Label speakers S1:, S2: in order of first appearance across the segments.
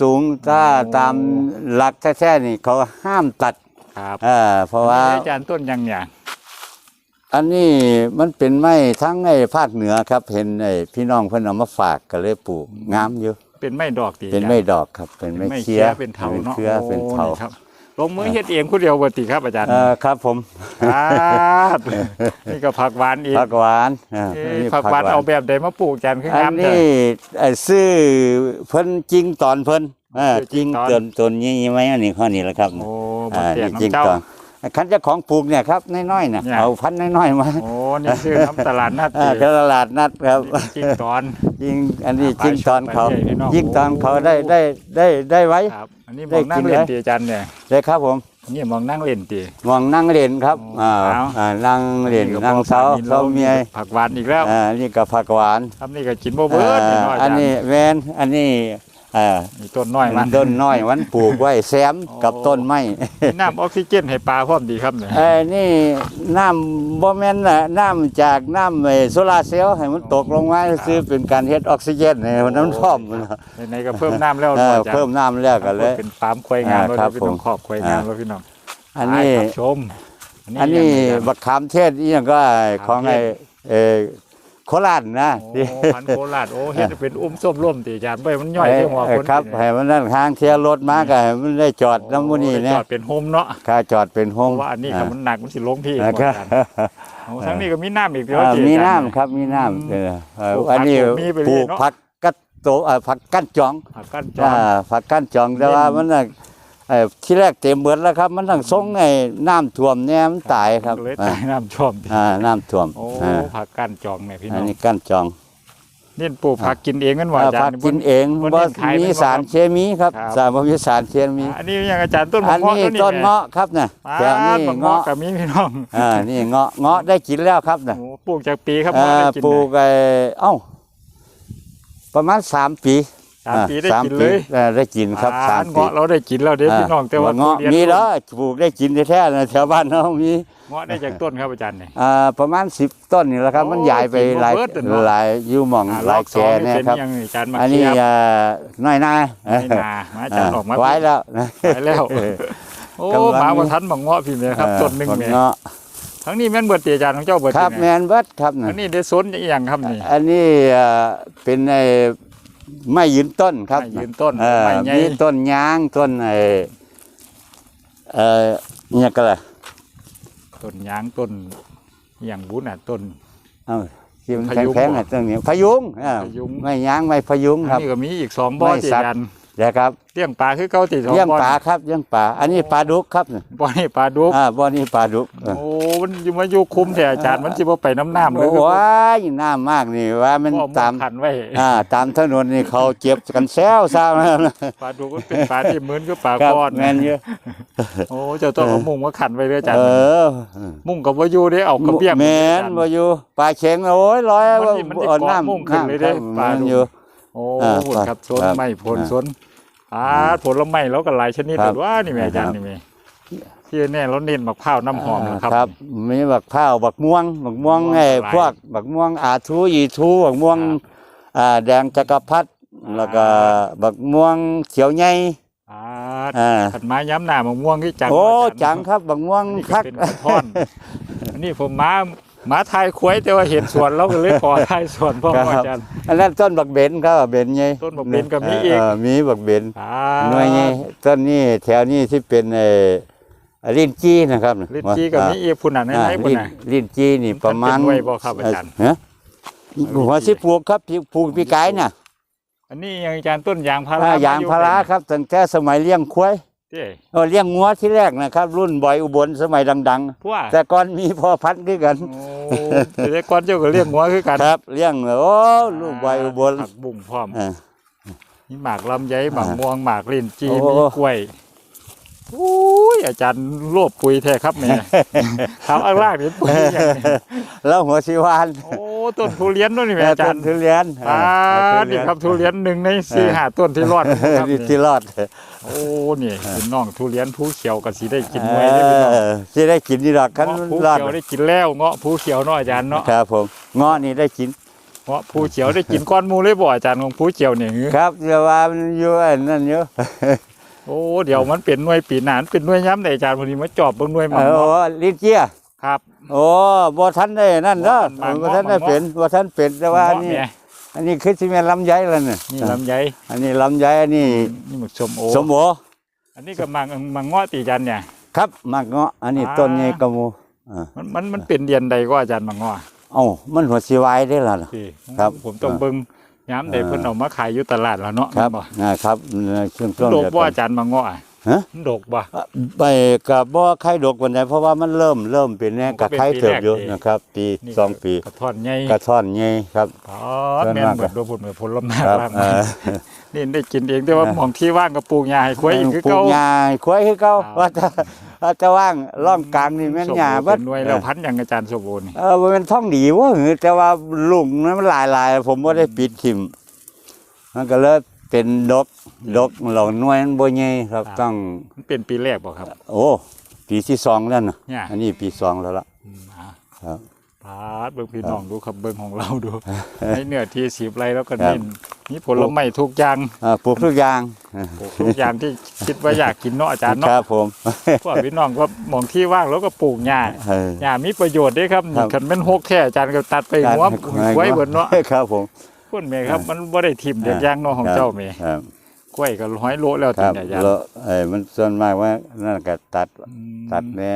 S1: สูงถ้าตามหลักแท้ๆนี่เขาห้ามตัด
S2: ครับ
S1: เออเพราะว่า
S2: อันนี้อาจารย์ต้นยังอย่าง
S1: อันนี้มันเป็นไม้ทั้งไอ้ภาคเหนือครับ เห็นไอ้พี่น้องเพิ่นเอามาฝากก็เลยปลูกงามอยู่
S2: เป็นไม้ดอกตี
S1: เป็นไม้ดอกครับ เป็นไม้
S2: ไม้
S1: เคี
S2: เคี
S1: ย
S2: ยเป็นเถา
S1: เป็น
S2: เนาะ
S1: เครือเป็นเถา
S2: โอ้ครับ ลงมือเฮ็ดเองผู้เดียวบ่ติครับอาจารย์
S1: เออครับผม
S2: ครับนี่ก็ผักหวานอีก
S1: ผักหวานอ่า
S2: เอ๊ะ
S1: อันนี้
S2: ผักหวานเอาแบบใดมาปลูกอาจารย์คือ
S1: อัน
S2: งามเด้
S1: นี้ไอ้ซื้อเพิ่นจริงตอนเพิ่นเออ
S2: ซื้อ
S1: จริง
S2: จริงตอน
S1: ตนตนนี้ไหมอันนี้ข้อนี้แหละครับ
S2: โอ้
S1: อ่า
S2: บ่เตียง
S1: จริง
S2: น้ำเจ้า
S1: ตอนคันเจ้าของปลูกเนี่ยครับน้อยๆน่ะ
S2: เนี่ย
S1: เอาพันธุ์น้อยๆมา
S2: โอ้นี่คือน้ำตลาดนัด
S1: อ่า
S2: ตี
S1: ตลาดนัดครับ
S2: จริงตอน
S1: ยิงอันนี้
S2: อ่า
S1: ยิงตอนเขา
S2: ไปช่วยพี่น้อง
S1: ยิงตอนเขาได้ได้ได้ได้ไว้
S2: ครับ อันนี้มองนั่ง
S1: ได้กิน
S2: เล่น
S1: ไหม
S2: ตีอาจารย์เนี่ย
S1: เลยครับผม
S2: อันนี้มองนั่งเล่นตี
S1: มองนั่งเรียนครับ
S2: อ๋อ
S1: อ่า
S2: เอา
S1: อ่านั่งเรียนนั่งเสาเสาเมีย
S2: ผักหวานอีกแล้ว
S1: อ่านี่ก็ผักหวาน
S2: ครับนี่ก็กินบ่เบิด
S1: อ่า
S2: เนาะอา
S1: อั
S2: จานรย์
S1: นี้แมนอันนี้ อ่า
S2: นี่ต้นน้อยมัน
S1: ต้นน้อยมันปลูกไว้แซม
S2: อ๋อ
S1: กับต้นไม้
S2: มีน้ำออกซิเจนให้ปลาพร้อมดีครับเนี่ย
S1: ไอ้นี่น้ำบ่แม่นน่ะน้ำจากน้ำไอ้โซลาร์เซลล์ให้มันตกลงมาซื้อเป็นการเฮ็ดออกซิเจนให้มันน้ำพร้อมมัน
S2: ในๆก็เพิ่มน้ำแล้ว
S1: เออ
S2: อาจารย์
S1: เพิ่มน้ำแล้วก็เลย
S2: เป็นฟาร์มควายงาม
S1: อ่า
S2: แล้ว
S1: ครับ
S2: พี่น้อง
S1: ผม
S2: ครอบควายงาม
S1: อ่า
S2: แล้วพี่น้อง
S1: อันนี้
S2: ไปครับชม
S1: อันนี้
S2: ยังไง
S1: บักขามเทศอีหยังก็ของไอ้เออ โคราชนะ
S2: โอ้พันธุ์โคราชโอ้เฮ็ดเป็นอุ้มส้มร่วมตีอาจารย์ไปมันย่อยที่หัว
S1: เออ
S2: คน
S1: ครับ
S2: นี่
S1: ให้มันนั่นข้างเที่ยวรถมาก็ให้มันได้จอดน้ำมูนี่
S2: โอ้
S1: เนี่ย
S2: จอดเป็นโฮมเนาะ
S1: ค่าจอดเป็นโฮ
S2: เพ
S1: ม
S2: ราะว่าอันนี้ครับมันหนักมันสิลงที่
S1: นะ
S2: อา
S1: ครับ
S2: จารย์โอ้ทั้งนี้ก็มีน้ำอีกเดียว
S1: อ่า
S2: ตี
S1: มี
S2: อาจารย์
S1: น้ำครับมีน้ำเออเออ
S2: ปลูก
S1: อันนี้
S2: ผักปลูกมีไปเรื่
S1: ปลู
S2: อย
S1: ก
S2: เนอะ
S1: ผักกัดโตเอ่อผักกั้นจอง
S2: ผักกั้นจอ
S1: อ่าผักกั้นจองแต่ว่ามัน น่ะเอ่อที่แรกเต็มเบิดแล้วครับ มันต้องส่งไอ้น้ำท่วมเนี่ยมันตายครับ
S2: เลย
S1: อ่า
S2: ตายน้ำท่วม
S1: อ่าน้ำท่วม
S2: โอ้
S1: อ่า
S2: ผักกั้นจองเนี่ยพี่
S1: อั
S2: น้
S1: น
S2: อง
S1: นี้กั้นจอง
S2: นี่ปลูกผักกินเองกันว่า
S1: อ่า
S2: อาจาร
S1: ผัก
S2: ย์
S1: กินเอง
S2: บ่
S1: บ่
S2: เน้นขาย
S1: มี
S2: เป็นบ่
S1: สาร
S2: ครับ
S1: เคมีครับ
S2: ครับ
S1: สารบ่มีสารเคมี
S2: อันนี้ยังอาจารย์ต้น
S1: อัน
S2: มะม่วง
S1: นี้
S2: ตัวนี้
S1: ต้นเงาะครับน่ะ
S2: ป้า
S1: แถวนี้
S2: ดมะม่วง
S1: เงาะ
S2: กับมีพี่น้อง
S1: อ่านี่เงาะเงาะได้กินแล้วครับน่ะ
S2: โอ้ปลูกจากปีครับ
S1: เอ่
S2: เงาะ
S1: อ
S2: ได้กิน
S1: ปลูก
S2: เนี่ย
S1: ไอ้เอ้า ประมาณสามปี
S2: สามปีได้
S1: อ่
S2: กินเลย
S1: เออได้กินครับ
S2: อ่
S1: สามปี
S2: เงาะเราได้กินแล้วเด้อพี่น้องแต่ว่า
S1: เงาะ
S2: ทุรียน
S1: มีแล้วปลูกได้กินแท้ๆนะแถวบ้านเรามี
S2: เงาะได้จากต้นครับอาจารย์เนี่ย
S1: อ่าประมาณสิบต้นนี่แหละครับ
S2: โอ้
S1: มันใหญ่ไป
S2: กินบ่
S1: หลาย
S2: เบิดอะเนาะ
S1: หลายอยู่หม่อง
S2: อ่
S1: หลาย
S2: ร
S1: แก
S2: อบสอง
S1: เนี่ย
S2: เป็น
S1: ครับ
S2: ยังอาจารย์มา
S1: อันนี้
S2: เทียบ
S1: อ่าน้อยหนา
S2: ไม่นามาอาจารย์ออกมา
S1: ไว้แล้วนะ
S2: ไว้แล้วโอ้
S1: กำลัง
S2: หมาบ่ทันบังเงาะพี่แม่ครับต้นหนึง
S1: บัก
S2: แม่
S1: เงาะ
S2: ทั้งนี้แม่นเบิดติอาจารย์ของเจ้าเบิด
S1: ครับ
S2: ติ
S1: แม
S2: แม่
S1: นเบิดครับ
S2: อั
S1: นะ
S2: นนี้ได้สนอีหยังครับนี่
S1: อันนี้อ่าเป็นไอ้ ไม้ยืนต้นครับ
S2: ไม้ยืนต้น
S1: เออ
S2: ไม้ใหญ่
S1: มีต้นยางต้นไอ้เอ่อเนี่ยก็เลย
S2: ต้นยางต้นอหย่างบุญน่ะต้น
S1: เอ้าที่มัน
S2: พยุง
S1: แข็งๆ
S2: บ่
S1: อะต้นนี้พยุงอ่า
S2: พยุง
S1: ไม่ยางไม่พยุง
S2: อัน
S1: ครับ
S2: นี้ก็มีอีกสองบ่อ
S1: ไม่
S2: ติ
S1: สัตว์
S2: อาจารย์
S1: เดี๋ยวครับ
S2: เลี้ยงปลาคือเก่าติสอง
S1: เลี้ยง
S2: บ่อ
S1: ปลาครับเลี้ยงปลาอันนี้ปลาดุกครับเนี่ย
S2: บ่อนี่ปลาดุก
S1: อ่าบ่อนี้ปลาดุกเออ
S2: โอ้มันอยู่มาอยู่คุมแต่อาจารย์มันสิบ่ไปน้ำน้ำเลย
S1: โอ้ยน้ำมากนี่ว่ามัน
S2: บ่
S1: ตาม
S2: ขันไว้
S1: อ่าตามถนนนี่เขาเจ็บกันแซวซ่ามาแล้วนะ
S2: ปลาดุกมันเป็นปลาที่เหมือนกับปลา
S1: ครับ
S2: ก้อน
S1: แม่นเยอะ
S2: โอ้เจ้าต้องเอามุ้งมาขันไว้เลยอาจาร
S1: เอ
S2: ย์
S1: อ
S2: มุ้งกับว่าอยู่ได้เอากระเบียง
S1: แม่นบ่อยู่ปลาเข็งโอ้ยร้อย
S2: มันนี่มันนี่
S1: เอา
S2: เกาะมุ้งขึ้นเลยเด้ำปลา
S1: แม่น
S2: ดุก
S1: อยู่
S2: โอ้
S1: อ่า
S2: ผลครับสน
S1: ครับ
S2: ไม้ผล
S1: อ่า
S2: สน อ่าผลไม้แล้วก็หลายชนิด
S1: ครับ
S2: แต่ว่านี่แม่อาจารย์
S1: ครับ
S2: นี่แม่ที่แน่เราเน้นมะพร้าวน้ำหอมนะครับ
S1: ครับมีบักพร้าวบักม่วงบักม่วง
S2: ม่วง
S1: ไอ้
S2: หลาย
S1: พวกบักม่วงอาทูอีทูบักม่วง
S2: ครับ
S1: อ่าแดงจักรพรรดิ
S2: อ่า
S1: แล้วก็บักม่วงเขียวใหญ่
S2: อ่า
S1: อ่า
S2: ขัดไม้ย้ำหน้ามะม่วงที่จัง
S1: โอ้
S2: อาารย์
S1: จังครับบักม่วง
S2: นี่ก็
S1: คัก
S2: เป็นกระท่อน อันนี้ผมมา มาทายควยแต่ว่าเห็นสวนเราก็เลยขอทายสวนพ่อ
S1: ครับ
S2: อาจารย์
S1: อันนั้นต้นบักเบนครับเบนไง
S2: ต้นบักเบนก็มีอีก
S1: มีบักเบน
S2: อ่า
S1: หน่วยไงต้นนี้แถวนี้ที่เป็นไอ้ลิ้นจี้นะครับ
S2: ลิ้นจี้ก็มีอีกพุ่นน่ะใน
S1: อ่า
S2: ไหนพุ่น
S1: ลิ้น
S2: น่ะ
S1: ลิ้นจี้นี่ประมาณ
S2: มันเป็นไว้บ่ครับอาจารย์
S1: ฮะหัวสิปลูกครับที่ปลูกปีกายน่ะ
S2: อันนี้ยังอาจารย์ต้นยางพารา
S1: อ่ายางพาราครับตั้งแต่สมัยเลี้ยงควาย
S2: เจ้
S1: เออเลี้ยงงัวที่แรกนะครับ รุ่นบอยอุบลสมัยดัง
S2: พวก
S1: ๆ แต่ก่อนมีพ่อพันธุ์คือกัน
S2: โอ้แต่ก่อนเจ้าก็เลี้ยงหัวคือกัน
S1: ครับเลี้ยงโอ้ลูกบอยอุบล
S2: ผักบุ้งพร้อม
S1: อ่า
S2: มีหมากลำไยหมากม่วงหมากลิ้นจี
S1: โอ้
S2: มีกล้วย อุ้ยอาจารย์รวบปุ๋ยแท้ครับแม่ถามอันแรกนี่ปุ๋ยอย่างนี้
S1: แล้วหัวชีวาน
S2: โอ้ต้นทุเรียนด้วยนี่แม่อาจารย์
S1: ต้นทุเรียน
S2: ปาดนี่ครับทุเรียนหนึ่งในสี่ห้าต้นที่รอดครับ
S1: นี่
S2: นี่
S1: ที่รอด
S2: โอ้นี่เป็นน้องทุเรียนผู้เขียวก็สิได้กินไว้ได้พี่น้อง
S1: เออสิได้กินนี่ดอกคัน
S2: เงาะผู้
S1: รอด
S2: เขียวได้กินแล้วเงาะผู้เขียวเนาะอาจารย์เนาะ
S1: ครับผมเงาะนี่ได้กิน
S2: โอ้งาะผู้เขียวได้กินก้อนหมูเลยบ่อาจารย์ของผู้เขียวเนี่ยหือ
S1: ครับเดี๋ยวว่ามันอยู่อันนั่นอยู่
S2: โอ้เดี๋ยวมันเป็นหน่วยปีหนานเป็นหน่วยย้ำแต่อาจารย์พอดีมาจอบเบิ่งหน่วยห
S1: เอ
S2: มัน
S1: อโอ้
S2: เนาะ
S1: ลิ้นเจีย
S2: ครับ
S1: โอ้บ่ทันได้นั่นเด้อ
S2: มัน
S1: บ่ทันได้
S2: มัน
S1: เป็นบ่ทันเป็นแต่ว่า
S2: เงะ
S1: นี่
S2: แหม่
S1: อันนี้คือสิแม่นลำไยแล้วนี่
S2: นี่ลำไย
S1: อันนี้ลำไยอันนี้
S2: นี่หมึกสมโอ
S1: สมโอ
S2: อันนี้ก็มังมังเงาะตีจันเนี่ย
S1: ครับมากเงาะ อันนี้
S2: อ่า
S1: ต้นใหญ่กะหมูอ่า
S2: มันมันมันเป็นเดือนใดก็อาจารย์มังเงาะ
S1: เอ้ามันหัวสิวายได้ล่ะ
S2: พี่
S1: ครับ
S2: ผมต้องเบิ่ง ย้ำแต่
S1: อ่า
S2: เพิ่นเอามาขายอยู่ตลาดแล้วเนาะ
S1: ครับ
S2: แม่น
S1: นะครับช่วงช่วง
S2: ดก
S1: เดียว
S2: บ่
S1: กัน
S2: อาจารย์มังเงาะอะ
S1: ฮะ
S2: มันดกบ่
S1: ไปกับบ่ไข่ดกวันใดเพราะว่ามันเริ่มเริ่มเป็นแน่
S2: มันก็
S1: กับ
S2: เป็น
S1: ไข่
S2: ปี
S1: เติบ
S2: แรก
S1: อยู่
S2: เอง
S1: นะครับ ปี
S2: นี่
S1: สองปี
S2: กระท่อนใหญ่
S1: กระท่อนใหญ่ครับ
S2: อ๋อ
S1: เพิ่น
S2: แม่น
S1: ว่า
S2: เหมือนโดนผลเหมือนผลลไม้
S1: ครับ
S2: บ้าง
S1: เออ
S2: นี่ได้กินเองแต่ว่าหมองที่ว่างกับปลูกหญ้าให้ควายอีกคือ
S1: ปลู
S2: เก่าก
S1: หญ้าควายคือเก่า
S2: ครับ
S1: ว่า จะว่าจะว่างร่องกลางนี่แม่นหญ้า
S2: เบิ
S1: เบิ
S2: ด
S1: ด
S2: หน่วยแล้วพันธุ์หยังอาจารย์โซโบนี่
S1: เออมันเป็นท่องดีว่าหือแต่ว่าลุงนั้นมันหลายๆผมบ่ได้ปิดทิมมันก็เลยเป็นดกดกเหล่าหน่วยมันบ่ใหญ่ครับต้อง
S2: มันเป็นปีแรกบ่ครับ
S1: โอ้ปีที่สองแล้วนะ
S2: เนี่ย
S1: อันนี้ปีสองแล้วล่ะ
S2: อืมอ่า
S1: ครับ
S2: พาดเบิ่งพี่น้องดูครับเบิ่งของเราดูในเนื้อที่สิบไรแล้วก็
S1: ครับ
S2: เน้นมีผลไม้ทุกอย่าง
S1: อ่าปลูกทุกอย่าง
S2: ปลูกทุกอย่างที่คิดว่าอยากกินเนาะอาจารย์
S1: ค
S2: เนาะ
S1: รับผม
S2: พวกพี่น้องก็มองที่ว่างแล้วก็ปลูกหญ้า
S1: เออ
S2: หญ้ามีประโยชน์เด้ครับ
S1: ครั
S2: นี่
S1: บ
S2: คันแม่นหกแค่อาจารย์ก็ตัดไปหัวไว้เบิดเนาะ
S1: ครับผม
S2: พุ่นแม่ครับมันบ่ได้ทิ่มเด็ดอย่างเนาะของเจ้าแม่
S1: ครับ
S2: กล้วยก็ร้อยโลแล้ว
S1: ค
S2: ติ
S1: รับ
S2: อาจารย์
S1: แล้วเอ้ยมันส่วนมากว่านั่นก็ตัด
S2: อืม
S1: ตัดแน่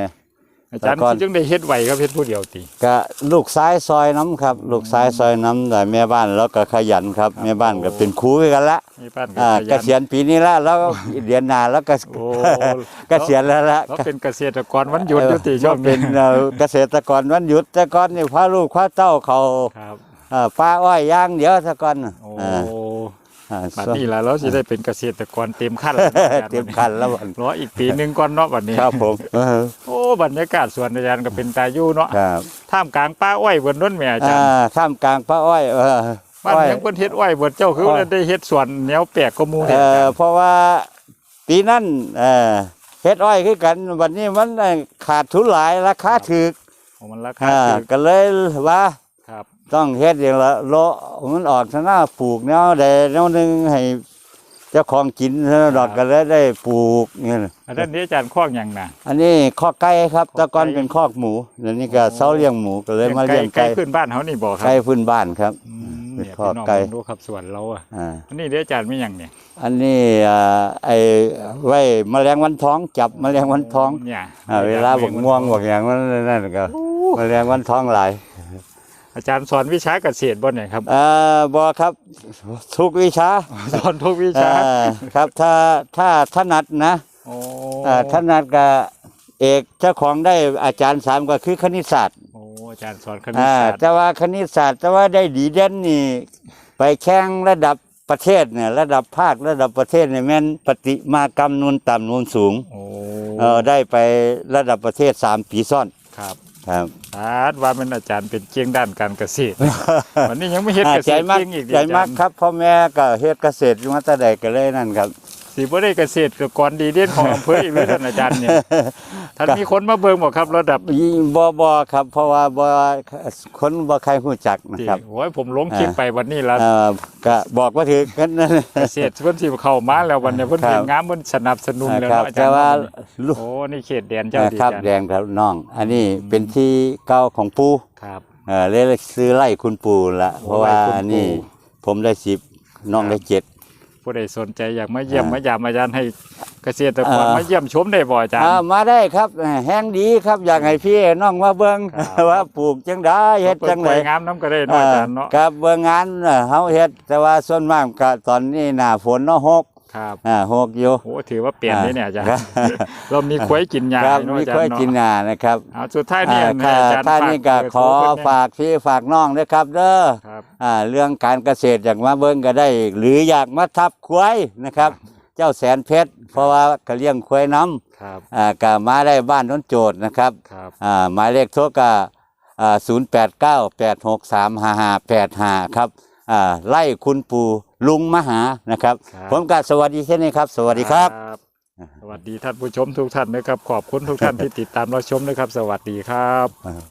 S2: อาจารย์
S1: แต่ก่อน
S2: คิดจังได้เฮ็ดไหวครับเฮ็ดผู้เดียวติ
S1: ก็ลูกซ้ายซอยน้ำครับ ลูกซ้ายซอยน้ำแต่แม่บ้านแล้วก็ขยันครับแม่บ้านก็เป็นครูด้วยกันละ
S2: มีบ้านก็
S1: อ่า
S2: ข
S1: เก
S2: ยัน
S1: ษียณปีนี้ละแล้วก็เรียนนานแล้วก็
S2: โอ้
S1: เกษียณแล้วละ
S2: เขาเป็นเกษตรกรวันหยุดอยู่ติ
S1: เออ
S2: ช่วง
S1: เป็
S2: นี้
S1: นเอ่อเกษตรกรวันหยุดแต่ก่อนนี่พาลูกพาเต้าเขา
S2: ครับ
S1: เอ่อป้าอ้อยย่างเดียวแต่ก่อน
S2: โอ้
S1: อ่าอ่า
S2: บัดนี้ล่ะเราสิได้เป็นเกษตรกรเต็มขั้นแล้วนะอาจารย์
S1: เต็มคันแล้ววัน
S2: รออีกปีหนึงก่อนเนาะบัดนี้
S1: ครับผมเออ
S2: โอ้บรรยากาศสวนอาจารย์ก็เป็นตาอยู่เนาะ
S1: ครับ
S2: ท่ามกลางป่าอ้อยเบิ่นนั่นแหม่อาจาร
S1: อ่า
S2: ย์
S1: ท่ามกลางป้าอ้อยเออ
S2: บ้าน
S1: อ้อย
S2: ยังเพิ่นเฮ็ดอ้อยเบิ่นเจ้าคือ
S1: อ้อย
S2: ได้เฮ็ดสวนแนวแปลกกว่าหมู่
S1: เอ
S2: เฮ็ดอา
S1: อ
S2: จารย์
S1: เพราะว่าปีนั้นเออเฮ็ดอ้อยคือกันวันนี้มันเอ่อขาดทุนหลายราคาถูก
S2: โอ้มันราคา
S1: อ่า
S2: ถูก
S1: ก็เลยว่า
S2: ครับ
S1: ต้องเฮ็ดอย่างละโลมันออกซะหน้าปลูกแนวใดแนวหนึงให้เจ้าของกินซะดอกก็เลยได้ปลูกนี่น่ะ
S2: อันนั้นนี่อาจารย์คล้องหยังน่ะ
S1: อันนี้คอกไก่ครับแต่ก่อน
S2: คอกไก่
S1: เป็นคอกหมูเดี๋ยวนี้ก็เสาเลี้ยงหมูก็เลยมา
S2: ไก่
S1: เลี้ยง
S2: ไก่
S1: ไก่
S2: ขึ้นบ้านเฮานี่บ่ครับ
S1: ไก่พื้นบ้านครับ
S2: อืม
S1: เป็น
S2: เนี่ย
S1: คอก
S2: พี่น้อง
S1: ไก่
S2: ดูครับสวนเราอะ
S1: อ่า
S2: อันนี้เด้อาจารย์มีหยังเนี่ย
S1: อันนี้อ่าไอ้ไว้แมลงวันท้องจับแมลงวันท้อง
S2: เนี่ย
S1: อ่าเวลาบกม่วงบกอย่างนั้นนั่นก็แมลงวันท้องหลาย
S2: อาจารย์สอนวิชาเกษตรบ่เนี่ยครับ
S1: เอ่อบอครับ ทุกวิชา
S2: สอนทุกวิ
S1: เอ่
S2: ชา
S1: อครับถ้าถ้าถนัดนะ
S2: โอ้
S1: เอ่อถนัดกับเอกเจ้าของได้อาจารย์สามก็คือคณิตศาสตร์
S2: โอ้อาจารย์สอนคณิต
S1: อ่า
S2: ศาสตร์
S1: แต่ว่าคณิตศาสตร์ แต่ว่าได้ดีเด่นนี่ ไปแข่งระดับประเทศเนี่ยระดับภาคระดับประเทศเนี่ยแม่นปฏิมากรรมนูนต่ำนูนสูง
S2: โอ้
S1: เออได้ไประดับประเทศสามปีซ้อน
S2: ครับ
S1: ครับ
S2: อาจว่าเป็นอาจารย์เป็นเก่งด้านการเกษตรวันนี้ยังไม่เฮ็ด
S1: อ่า
S2: เกษ
S1: ใจ
S2: ตร
S1: มาก
S2: เก่งอีกดิ
S1: ใจ
S2: อาจามา
S1: รก
S2: ย์
S1: ครับพ่อแม่ก็เฮ็ดเกษตรมาแต่ใดก็เลยนั่นครับ
S2: สิบ่ได้เกษตรกรดีเด่นของอำเภออีกเลยท่านอาจารย์เนี่ยท่านมีคนมาเบิ่งบ่ครับระดับ
S1: บ่บ่ครับ เพราะว่าบ่คนบ่ใครรู้จักนะ
S2: ที่
S1: ครับ
S2: โอ้ยผมลงคลิปไปวันนี้แล้ว
S1: เอ่อก็บอกว่าถือกันนั่น
S2: เกษตรเพิ่นสิเข้ามาแล้ววันนี้เพิ่น
S1: ครับ
S2: เป็นงามเพิ่นสนับสนุนแล้ว
S1: ครับ
S2: เนาะอาจา
S1: แต่
S2: รย์
S1: ว่า
S2: เนาะ
S1: ลูก
S2: โอ้นี่เขตแดนเจ้าดี
S1: ครับ
S2: อาจารย์
S1: แดงครับน้อง อันนี้เป็นที่เก่าของปู่
S2: ครับ
S1: เออเลยซื้อไล่คุณปู่ละ
S2: โอ้
S1: เพราะว่า
S2: ไร่คุณปู่
S1: อันนี้ผมได้สิบน้องได้เจ็ด
S2: ผู้ใดสนใจอยากมาเยี่ยม
S1: อ่าม
S2: มายามอาจารย์ให้เกษตรกร
S1: อ่าม
S2: มาเยี่ยมชมได้บ่อาจารย์
S1: อ่ามาได้ครับแห้งดีครับอยากให้พี่น้องมาเบิ่ง
S2: ครับ
S1: ว่าปลูกจังได้เฮ็ดจัง
S2: ได
S1: ได
S2: งามน้ำก็ได้เนาะอาจารย์เนาะ
S1: กับเบิ่งงานน่ะเฮาเฮ็ดแต่ว่าส่วนมากก็ตอนนี้หน้าฝนเนาะฮก
S2: ครับ
S1: อ่าฮกอยู่
S2: โอ้ถือว่าเปลี่ยนเลยเนี่ยอาจารย์
S1: ครับ
S2: เรามีควายกินยา
S1: ครับ
S2: เนาะ
S1: มี
S2: อาจาร
S1: ค่อย
S2: ย์เนาะ
S1: กินหน้านะครับ
S2: เอาสุดท้ายนี่
S1: อ่า
S2: ให้อาจารย์
S1: ท่าน
S2: ฝาก
S1: นี้ก็
S2: เบร์
S1: ขอ
S2: โทรเพิ่นเนี่ย
S1: ฝากพี่ฝากน้องด้วยครับเด้อ
S2: ครับ
S1: อ่าเรื่องการเกษตรอยากมาเบิ่งก็ได้ หรืออยากมาทับควายนะครับ เจ้าแสนเพชรเพราะว่าก็เลี้ยงควายน้ำ
S2: ครับ
S1: อ่าก็มาได้บ้านน้นโจทย์นะครับ
S2: ครับ
S1: อ่าหมายเลขโทรก็อ่า0 8 9 8 6 3 5 5 8 5ครับอ่าไล่คุณปู่ ลุงมหานะครับ
S2: ครับ
S1: ผมก็สวัสดีเช่นนี้ครับ สวัสดีครับ
S2: สวัสดีท่านผู้ชมทุกท่านนะครับ ขอบคุณทุกท่านที่ติดตามรับชมนะครับ สวัสดีครับ